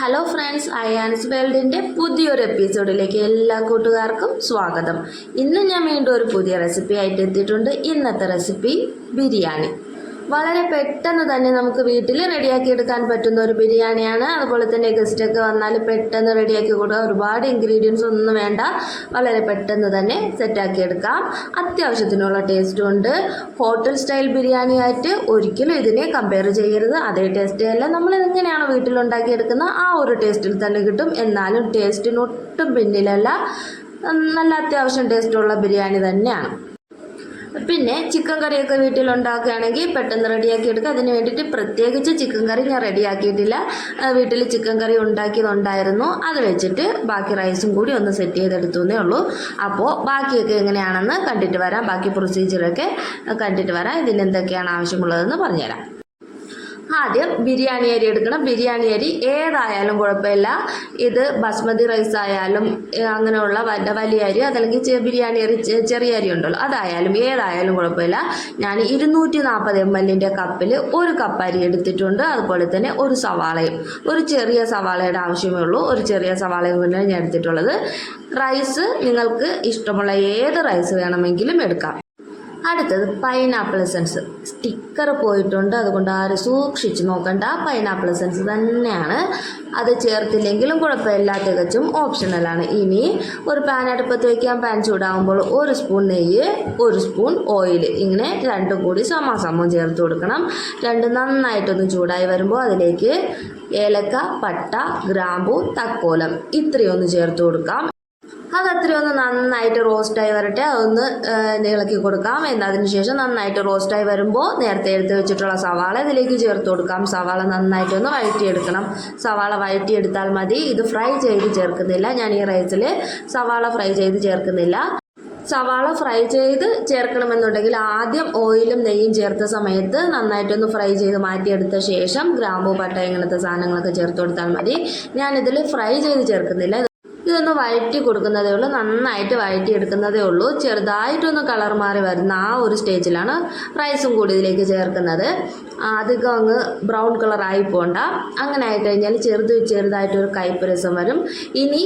Hello friends Ayan's വേൾഡിന്റെ പുതിയൊരു എപ്പിസോഡിലേക്ക് എല്ലാ കൂട്ടുകാർക്കും സ്വാഗതം. ഇന്ന് ഞാൻ വീണ്ടും ഒരു പുതിയ റെസിപ്പി ആയിട്ട് എത്തിയിട്ടുണ്ട്. ഇന്നത്തെ റെസിപ്പി ബിരിയാണി. വളരെ പെട്ടെന്ന് തന്നെ നമുക്ക് വീട്ടിൽ റെഡിയാക്കി എടുക്കാൻ പറ്റുന്ന ഒരു ബിരിയാണിയാണ്. അതുപോലെ തന്നെ ഗസ്റ്റൊക്കെ വന്നാൽ പെട്ടെന്ന് റെഡിയാക്കി കൊടുക്കുക ഒരുപാട് ഇൻഗ്രീഡിയൻസ് ഒന്നും വേണ്ട. വളരെ പെട്ടെന്ന് തന്നെ സെറ്റാക്കി എടുക്കാം. അത്യാവശ്യത്തിനുള്ള ടേസ്റ്റും ഉണ്ട്. ഹോട്ടൽ സ്റ്റൈൽ ബിരിയാണി ആയിട്ട് ഒരിക്കലും ഇതിനെ കമ്പയർ ചെയ്യരുത്. അതേ ടേസ്റ്റ് അല്ല. നമ്മൾ എങ്ങനെയാണ് വീട്ടിലുണ്ടാക്കിയെടുക്കുന്ന ആ ഒരു ടേസ്റ്റിൽ തന്നെ കിട്ടും. എന്നാലും ടേസ്റ്റിനൊട്ടും പിന്നിലല്ല. നല്ല അത്യാവശ്യം ടേസ്റ്റുള്ള ബിരിയാണി തന്നെയാണ്. പിന്നെ ചിക്കൻ കറിയൊക്കെ വീട്ടിൽ ഉണ്ടാക്കുകയാണെങ്കിൽ പെട്ടെന്ന് റെഡിയാക്കി എടുക്കുക അതിന് വേണ്ടിയിട്ട് പ്രത്യേകിച്ച് ചിക്കൻ കറി ഞാൻ റെഡിയാക്കിയിട്ടില്ല. വീട്ടിൽ ചിക്കൻ കറി ഉണ്ടാക്കിയതുണ്ടായിരുന്നു. അത് വെച്ചിട്ട് ബാക്കി റൈസും കൂടി ഒന്ന് സെറ്റ് ചെയ്തെടുത്തു എന്നേ ഉള്ളൂ. അപ്പോൾ ബാക്കിയൊക്കെ എങ്ങനെയാണെന്ന് കണ്ടിട്ട് വരാം. ബാക്കി പ്രൊസീജിയറൊക്കെ കണ്ടിട്ട് വരാം. ഇതിന് എന്തൊക്കെയാണ് ആവശ്യമുള്ളതെന്ന് പറഞ്ഞുതരാം. ആദ്യം ബിരിയാണി അരി എടുക്കണം. ബിരിയാണി അരി ഏതായാലും കുഴപ്പമില്ല. ഇത് ബസ്മതി റൈസ് ആയാലും അങ്ങനെയുള്ള വലിയ അരി അതല്ലെങ്കിൽ ബിരിയാണി അരി ചെറിയ അരി ഉണ്ടല്ലോ അതായാലും ഏതായാലും കുഴപ്പമില്ല. ഞാൻ ഇരുന്നൂറ്റി നാൽപ്പത് എം എല്ലിന്റെ കപ്പിൽ ഒരു കപ്പ് അരി എടുത്തിട്ടുണ്ട്. അതുപോലെ തന്നെ ഒരു സവാളയും. ഒരു ചെറിയ സവാളയുടെ ആവശ്യമേ ഉള്ളൂ. ഒരു ചെറിയ സവാളയും കൊണ്ടാണ് ഞാൻ എടുത്തിട്ടുള്ളത്. റൈസ് നിങ്ങൾക്ക് ഇഷ്ടമുള്ള ഏത് റൈസ് വേണമെങ്കിലും എടുക്കാം. അടുത്തത് പൈനാപ്പിൾ എസൻസ് സ്റ്റിക്കർ പോയിട്ടുണ്ട്. അതുകൊണ്ട് ആരും സൂക്ഷിച്ച് നോക്കണ്ട. പൈനാപ്പിൾ എസൻസ് തന്നെയാണ്. അത് ചേർത്തില്ലെങ്കിലും കുഴപ്പമില്ല. തികച്ചും ഓപ്ഷണലാണ് ഇനി ഒരു പാൻ അടുപ്പത്ത് വയ്ക്കാൻ പാൻ ചൂടാകുമ്പോൾ ഒരു സ്പൂൺ നെയ്യ് ഒരു സ്പൂൺ ഓയിൽ ഇങ്ങനെ രണ്ടും കൂടി സമാസമം ചേർത്ത് കൊടുക്കണം. രണ്ടും നന്നായിട്ടൊന്ന് ചൂടായി വരുമ്പോൾ അതിലേക്ക് ഏലക്ക പട്ട ഗ്രാമ്പു തക്കോലം ഇത്രയൊന്ന് ചേർത്ത് കൊടുക്കാം. അത് അത്ര ഒന്ന് നന്നായിട്ട് റോസ്റ്റായി വരട്ടെ. അതൊന്ന് ഇളക്കി കൊടുക്കാം. എന്നതിന് ശേഷം നന്നായിട്ട് റോസ്റ്റായി വരുമ്പോൾ നേരത്തെ എടുത്ത് വെച്ചിട്ടുള്ള സവാള ഇതിലേക്ക് ചേർത്ത് കൊടുക്കാം. സവാള നന്നായിട്ടൊന്ന് വഴറ്റിയെടുക്കണം. സവാള വഴറ്റിയെടുത്താൽ മതി. ഇത് ഫ്രൈ ചെയ്ത് ചേർക്കുന്നില്ല. ഞാൻ ഈ റൈസിൽ സവാള ഫ്രൈ ചെയ്ത് ചേർക്കുന്നില്ല. സവാള ഫ്രൈ ചെയ്ത് ചേർക്കണമെന്നുണ്ടെങ്കിൽ ആദ്യം ഓയിലും നെയ്യും ചേർത്ത സമയത്ത് നന്നായിട്ടൊന്ന് ഫ്രൈ ചെയ്ത് മാറ്റിയെടുത്ത ശേഷം ഗ്രാമ്പൂ പട്ട ഇങ്ങനത്തെ സാധനങ്ങളൊക്കെ ചേർത്ത് കൊടുത്താൽ മതി. ഞാനിതിൽ ഫ്രൈ ചെയ്ത് ചേർക്കുന്നില്ല. ഇതൊന്ന് വഴറ്റി കൊടുക്കുന്നതേ ഉള്ളൂ. നന്നായിട്ട് വഴറ്റി എടുക്കുന്നതേ ഉള്ളൂ. ചെറുതായിട്ടൊന്ന് കളർ മാറി വരുന്ന ആ ഒരു സ്റ്റേജിലാണ് റൈസും കൂടി ഇതിലേക്ക് ചേർക്കുന്നത്. അധികം അങ്ങ് ബ്രൗൺ കളർ ആയി പോണ്ട. അങ്ങനെ ആയി കഴിഞ്ഞാൽ ചെറുത് ചെറുതായിട്ടൊരു കയ്പ്പ് രസം വരും. ഇനി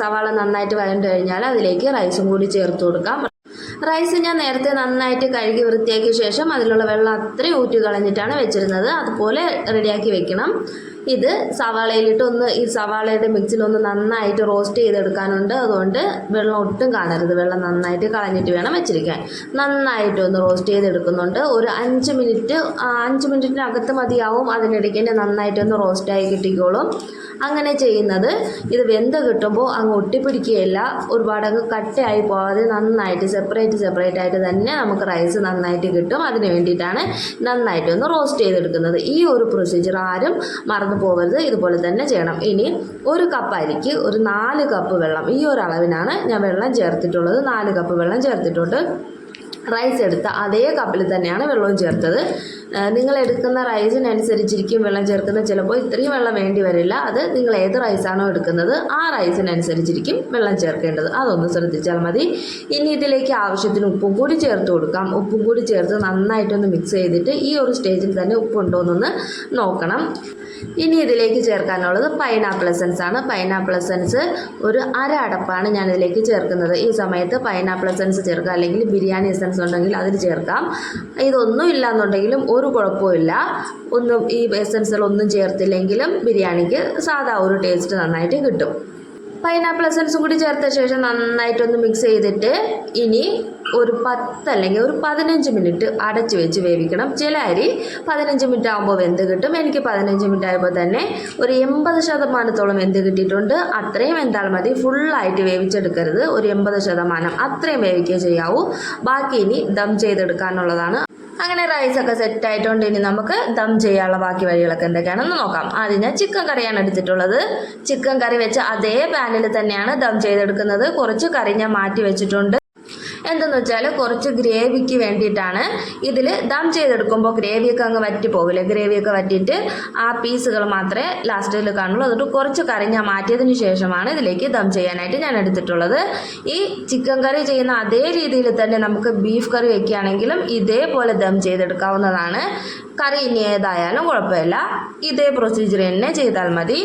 സവാള നന്നായിട്ട് വരണ്ടു കഴിഞ്ഞാൽ അതിലേക്ക് റൈസും കൂടി ചേർത്ത് കൊടുക്കാം. റൈസ് ഞാൻ നേരത്തെ നന്നായിട്ട് കഴുകി വൃത്തിയാക്കിയ ശേഷം അതിലുള്ള വെള്ളം അത്രയും ഊറ്റി കളഞ്ഞിട്ടാണ് വെച്ചിരുന്നത്. അതുപോലെ റെഡിയാക്കി വെക്കണം. ഇത് സവാളയിലിട്ട് ഒന്ന് ഈ സവാളയുടെ മിക്സിലൊന്ന് നന്നായിട്ട് റോസ്റ്റ് ചെയ്തെടുക്കാനുണ്ട്. അതുകൊണ്ട് വെള്ളം ഒട്ടും കാണരുത്. വെള്ളം നന്നായിട്ട് കളഞ്ഞിട്ട് വേണം വെച്ചിരിക്കാൻ. നന്നായിട്ട് ഒന്ന് റോസ്റ്റ് ചെയ്തെടുക്കുന്നുണ്ട്. ഒരു അഞ്ച് മിനിറ്റ് അഞ്ച് മിനിറ്റിനകത്ത് മതിയാവും. അതിനിടയ്ക്ക് തന്നെ നന്നായിട്ടൊന്ന് റോസ്റ്റായി കിട്ടിക്കോളും. അങ്ങനെ ചെയ്യുന്നത് ഇത് വെന്ത് കിട്ടുമ്പോൾ അങ്ങ് ഒട്ടിപ്പിടിക്കുകയില്ല. ഒരുപാട് അങ്ങ് കട്ടയായി പോകാതെ നന്നായിട്ട് സെപ്പറേറ്റ് സെപ്പറേറ്റ് ആയിട്ട് തന്നെ നമുക്ക് റൈസ് നന്നായിട്ട് കിട്ടും. അതിന് വേണ്ടിയിട്ടാണ് നന്നായിട്ട് ഒന്ന് റോസ്റ്റ് ചെയ്തെടുക്കുന്നത്. ഈ ഒരു പ്രൊസീജിയർ ആരും മറന്നു പോകരുത് ഇതുപോലെ തന്നെ ചെയ്യണം. ഇനി ഒരു കപ്പ് അരിക്ക് ഒരു നാല് കപ്പ് വെള്ളം ഈ ഒരു അളവിനാണ് ഞാൻ വെള്ളം ചേർത്തിട്ടുള്ളത്. നാല് കപ്പ് വെള്ളം ചേർത്തിട്ടുണ്ട്. റൈസ് എടുത്ത അതേ കപ്പിൽ തന്നെയാണ് വെള്ളവും ചേർത്തത്. നിങ്ങൾ എടുക്കുന്ന റൈസിനനുസരിച്ചിരിക്കും വെള്ളം ചേർക്കുന്നത്. ചിലപ്പോൾ ഇത്രയും വെള്ളം വേണ്ടി വരില്ല. അത് നിങ്ങൾ ഏത് റൈസാണോ എടുക്കുന്നത് ആ റൈസിനനുസരിച്ചിരിക്കും വെള്ളം ചേർക്കേണ്ടത്. അതൊന്ന് ശ്രദ്ധിച്ചാൽ മതി. ഇനി ഇതിലേക്ക് ആവശ്യത്തിന് ഉപ്പും കൂടി ചേർത്ത് കൊടുക്കാം. ഉപ്പും കൂടി ചേർത്ത് നന്നായിട്ടൊന്ന് മിക്സ് ചെയ്തിട്ട് ഈ ഒരു സ്റ്റേജിൽ തന്നെ ഉപ്പുണ്ടോ എന്നൊന്ന് നോക്കണം. ഇനി ഇതിലേക്ക് ചേർക്കാനുള്ളത് പൈനാപ്പിൾ എസൻസ് ആണ്. പൈനാപ്പിൾ എസൻസ് ഒരു അര അടപ്പാണ് ഞാൻ ഇതിലേക്ക് ചേർക്കുന്നത്. ഈ സമയത്ത് പൈനാപ്പിൾ എസൻസ് ചേർക്കുക അല്ലെങ്കിൽ ബിരിയാണി എസൻസ് ഉണ്ടെങ്കിൽ അതിൽ ചേർക്കാം. ഇതൊന്നും ഇല്ലാന്നുണ്ടെങ്കിലും ഒരു കുഴപ്പമില്ല ഒന്നും ഈ എസൻസുകളൊന്നും ചേർത്തില്ലെങ്കിലും ബിരിയാണിക്ക് സാധാ ഒരു ടേസ്റ്റ് നന്നായിട്ട് കിട്ടും. പൈനാപ്പിൾ എസൻസും കൂടി ചേർത്ത ശേഷം നന്നായിട്ടൊന്ന് മിക്സ് ചെയ്തിട്ട് ഇനി ഒരു പത്ത് അല്ലെങ്കിൽ ഒരു പതിനഞ്ച് മിനിറ്റ് അടച്ച് വെച്ച് വേവിക്കണം. ചില അരി പതിനഞ്ച് മിനിറ്റ് ആകുമ്പോൾ വെന്ത് കിട്ടും. എനിക്ക് പതിനഞ്ച് മിനിറ്റ് ആയപ്പോൾ തന്നെ ഒരു എൺപത് ശതമാനത്തോളം വെന്ത് കിട്ടിയിട്ടുണ്ട്. അത്രയും വെന്താൽ മതി. ഫുള്ളായിട്ട് വേവിച്ചെടുക്കരുത്. ഒരു എൺപത് ശതമാനം അത്രയും വേവിക്കുക ചെയ്യാവൂ. ബാക്കി ഇനി ദം ചെയ്തെടുക്കാനുള്ളതാണ്. അങ്ങനെ റൈസ് ഒക്കെ സെറ്റ് ആയിട്ടുണ്ട്. ഇനി നമുക്ക് ദം ചെയ്യാനുള്ള ബാക്കി വഴികളൊക്കെ എന്തൊക്കെയാണെന്ന് നോക്കാം. ആദ്യം ഞാൻ ചിക്കൻ കറിയാണ് എടുത്തിട്ടുള്ളത്. ചിക്കൻ കറി വെച്ച് അതേ പാനിൽ തന്നെയാണ് ദം ചെയ്തെടുക്കുന്നത്. കുറച്ച് കറി ഞാൻ മാറ്റി വെച്ചിട്ടുണ്ട്. എന്തെന്ന് വെച്ചാൽ കുറച്ച് ഗ്രേവിക്ക് വേണ്ടിയിട്ടാണ് ഇതിൽ ദം ചെയ്തെടുക്കുമ്പോൾ ഗ്രേവിയൊക്കെ അങ്ങ് വറ്റി പോകില്ലേ ഗ്രേവിയൊക്കെ വറ്റിയിട്ട് ആ പീസുകൾ മാത്രമേ ലാസ്റ്റിൽ കാണുള്ളൂ. അതുകൊണ്ട് കുറച്ച് കറി ഞാൻ മാറ്റിയതിന് ശേഷമാണ് ഇതിലേക്ക് ദം ചെയ്യാനായിട്ട് ഞാൻ എടുത്തിട്ടുള്ളത്. ഈ ചിക്കൻ കറി ചെയ്യുന്ന അതേ രീതിയിൽ തന്നെ നമുക്ക് ബീഫ് കറി വെക്കുകയാണെങ്കിലും ഇതേപോലെ ദം ചെയ്തെടുക്കാവുന്നതാണ്. കറി ഇനി ഏതായാലും കുഴപ്പമില്ല. ഇതേ പ്രൊസീജിയർ തന്നെ ചെയ്താൽ മതി.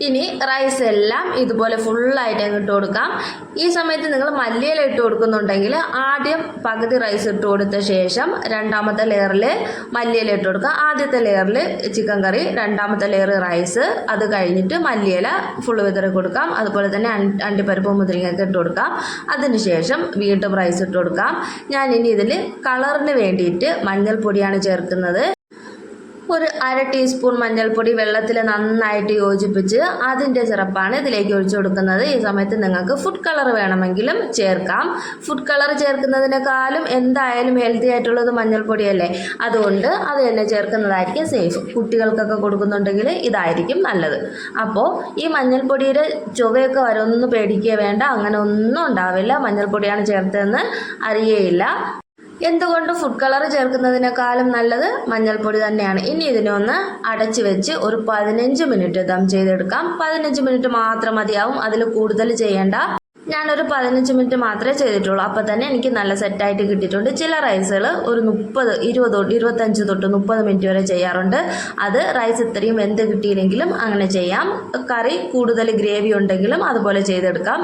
ഇനി റൈസ് എല്ലാം ഇതുപോലെ ഫുള്ളായിട്ട് അങ്ങ് ഇട്ട് കൊടുക്കാം. ഈ സമയത്ത് നിങ്ങൾ മല്ലിയില ഇട്ട് കൊടുക്കുന്നുണ്ടെങ്കിൽ ആദ്യം പകുതി റൈസ് ഇട്ട് കൊടുത്ത ശേഷം രണ്ടാമത്തെ ലെയറിൽ മല്ലിയില ഇട്ട് കൊടുക്കുക. ആദ്യത്തെ ലെയറിൽ ചിക്കൻ കറി രണ്ടാമത്തെ ലെയർ റൈസ് അത് കഴിഞ്ഞിട്ട് മല്ലിയില ഫുൾ വിതറി കൊടുക്കാം. അതുപോലെ തന്നെ അണ്ടി- അണ്ടിപ്പരിപ്പ് മുതിരിങ്ങയൊക്കെ ഇട്ട് കൊടുക്കാം. അതിനുശേഷം വീണ്ടും റൈസ് ഇട്ട് കൊടുക്കാം. ഞാൻ ഇനി ഇതിൽ കളറിന് വേണ്ടിയിട്ട് മഞ്ഞൾപ്പൊടിയാണ് ചേർക്കുന്നത്. ഒരു അര ടീസ്പൂൺ മഞ്ഞൾപ്പൊടി വെള്ളത്തിൽ നന്നായിട്ട് യോജിപ്പിച്ച് അതിന്റെ സിറപ്പാണ് ഇതിലേക്ക് ഒഴിച്ചു കൊടുക്കുന്നത്. ഈ സമയത്ത് നിങ്ങൾക്ക് ഫുഡ് കളർ വേണമെങ്കിലും ചേർക്കാം. ഫുഡ് കളർ ചേർക്കുന്നതിനേക്കാളും എന്തായാലും ഹെൽത്തി ആയിട്ടുള്ളത് മഞ്ഞൾപ്പൊടിയല്ലേ? അതുകൊണ്ട് അത് തന്നെ ചേർക്കുന്നതായിരിക്കും സേഫ് കുട്ടികൾക്കൊക്കെ കൊടുക്കുന്നുണ്ടെങ്കിൽ ഇതായിരിക്കും നല്ലത്. അപ്പോൾ ഈ മഞ്ഞൾപ്പൊടിയുടെ ചുവയൊക്കെ വരൊന്നും പേടിക്കുക വേണ്ട. അങ്ങനെ ഒന്നും ഉണ്ടാവില്ല. മഞ്ഞൾപ്പൊടിയാണ് ചേർത്തതെന്ന് അറിയേയില്ല. എന്തുകൊണ്ട് ഫുഡ് കളർ ചേർക്കുന്നതിനേക്കാളും നല്ലത് മഞ്ഞൾപ്പൊടി തന്നെയാണ്. ഇനി ഇതിനൊന്ന് അടച്ചു വെച്ച് ഒരു പതിനഞ്ച് മിനിറ്റ് ദം ചെയ്തെടുക്കാം. പതിനഞ്ച് മിനിറ്റ് മാത്രം മതിയാവും. അതിൽ കൂടുതൽ ചെയ്യേണ്ട. ഞാനൊരു പതിനഞ്ച് മിനിറ്റ് മാത്രമേ ചെയ്തിട്ടുള്ളൂ. അപ്പോൾ തന്നെ എനിക്ക് നല്ല സെറ്റായിട്ട് കിട്ടിയിട്ടുണ്ട്. ചില റൈസുകൾ ഒരു മുപ്പത് ഇരുപത് തൊട്ട് ഇരുപത്തഞ്ച് തൊട്ട് മുപ്പത് മിനിറ്റ് വരെ ചെയ്യാറുണ്ട്. അത് റൈസ് ഇത്രയും വെന്ത് കിട്ടിയില്ലെങ്കിലും അങ്ങനെ ചെയ്യാം. കറി കൂടുതൽ ഗ്രേവി ഉണ്ടെങ്കിലും അതുപോലെ ചെയ്തെടുക്കാം.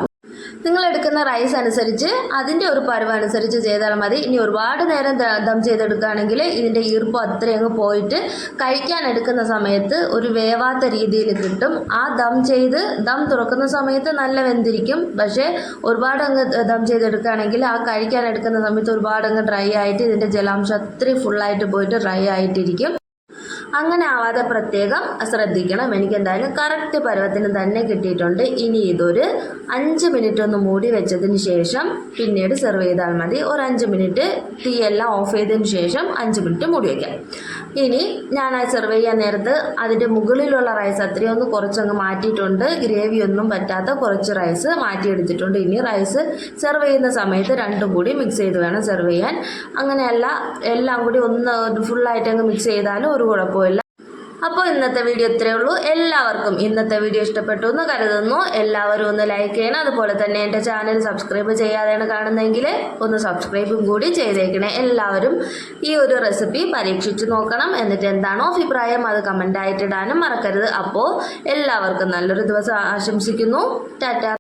നിങ്ങൾ എടുക്കുന്ന റൈസ് അനുസരിച്ച് അതിന്റെ ഒരു പരുവം അനുസരിച്ച് ചെയ്താൽ മതി. ഇനി ഒരുപാട് നേരം ദം ചെയ്തെടുക്കുകയാണെങ്കിൽ ഇതിന്റെ ഈർപ്പം അത്രയും പോയിട്ട് കഴിക്കാൻ എടുക്കുന്ന സമയത്ത് ഒരു വേവാത്ത രീതിയിൽ കിട്ടും. ആ ദം ചെയ്ത് ദം തുറക്കുന്ന സമയത്ത് നല്ല വെന്തിരിക്കും. പക്ഷേ ഒരുപാട് അങ്ങ് ദം ചെയ്തെടുക്കുകയാണെങ്കിൽ ആ കഴിക്കാൻ എടുക്കുന്ന സമയത്ത് ഒരുപാട് അങ്ങ് ഡ്രൈ ആയിട്ട് ഇതിന്റെ ജലാംശം അത്രയും ഫുള്ളായിട്ട് പോയിട്ട് ഡ്രൈ ആയിട്ടിരിക്കും. അങ്ങനെ ആവാതെ പ്രത്യേകം ശ്രദ്ധിക്കണം. എനിക്ക് എന്തായാലും കറക്റ്റ് പരുവത്തിന് തന്നെ കിട്ടിയിട്ടുണ്ട്. ഇനി ഇതൊരു അഞ്ച് മിനിറ്റ് ഒന്ന് മൂടി വെച്ചതിന് ശേഷം പിന്നീട് സെർവ് ചെയ്താൽ മതി. ഒരു അഞ്ച് മിനിറ്റ് തീയെല്ലാം ഓഫ് ചെയ്തതിന് ശേഷം അഞ്ച് മിനിറ്റ് മൂടി വയ്ക്കാം ഇനി ഞാൻ ആ സെർവ് ചെയ്യാൻ നേരത്ത് അതിന്റെ മുകളിലുള്ള റൈസ് അത്രയും ഒന്ന് കുറച്ചങ്ങ് മാറ്റിയിട്ടുണ്ട്. ഗ്രേവി ഒന്നും പറ്റാത്ത കുറച്ച് റൈസ് മാറ്റിയെടുത്തിട്ടുണ്ട്. ഇനി റൈസ് സെർവ് ചെയ്യുന്ന സമയത്ത് രണ്ടും കൂടി മിക്സ് ചെയ്ത് വേണം സെർവ് ചെയ്യാൻ. അങ്ങനെയല്ല എല്ലാം കൂടി ഒന്ന് ഫുള്ളായിട്ട് അങ്ങ് മിക്സ് ചെയ്താലും ഒരു കുഴപ്പമില്ല അപ്പോൾ ഇന്നത്തെ വീഡിയോ ഇത്രയേ ഉള്ളൂ. എല്ലാവർക്കും ഇന്നത്തെ വീഡിയോ ഇഷ്ടപ്പെട്ടു എന്ന് കരുതുന്നു. എല്ലാവരും ഒന്ന് ലൈക്ക് ചെയ്യണം. അതുപോലെ തന്നെ എന്റെ ചാനൽ സബ്സ്ക്രൈബ് ചെയ്യാതെയാണ് കാണുന്നതെങ്കിൽ ഒന്ന് സബ്സ്ക്രൈബും കൂടി ചെയ്തേക്കണേ. എല്ലാവരും ഈ ഒരു റെസിപ്പി പരീക്ഷിച്ച് നോക്കണം. എന്നിട്ട് എന്താണോ അഭിപ്രായം അത് കമന്റായിട്ടിടാനും മറക്കരുത്. അപ്പോൾ എല്ലാവർക്കും നല്ലൊരു ദിവസം ആശംസിക്കുന്നു. ടാറ്റ.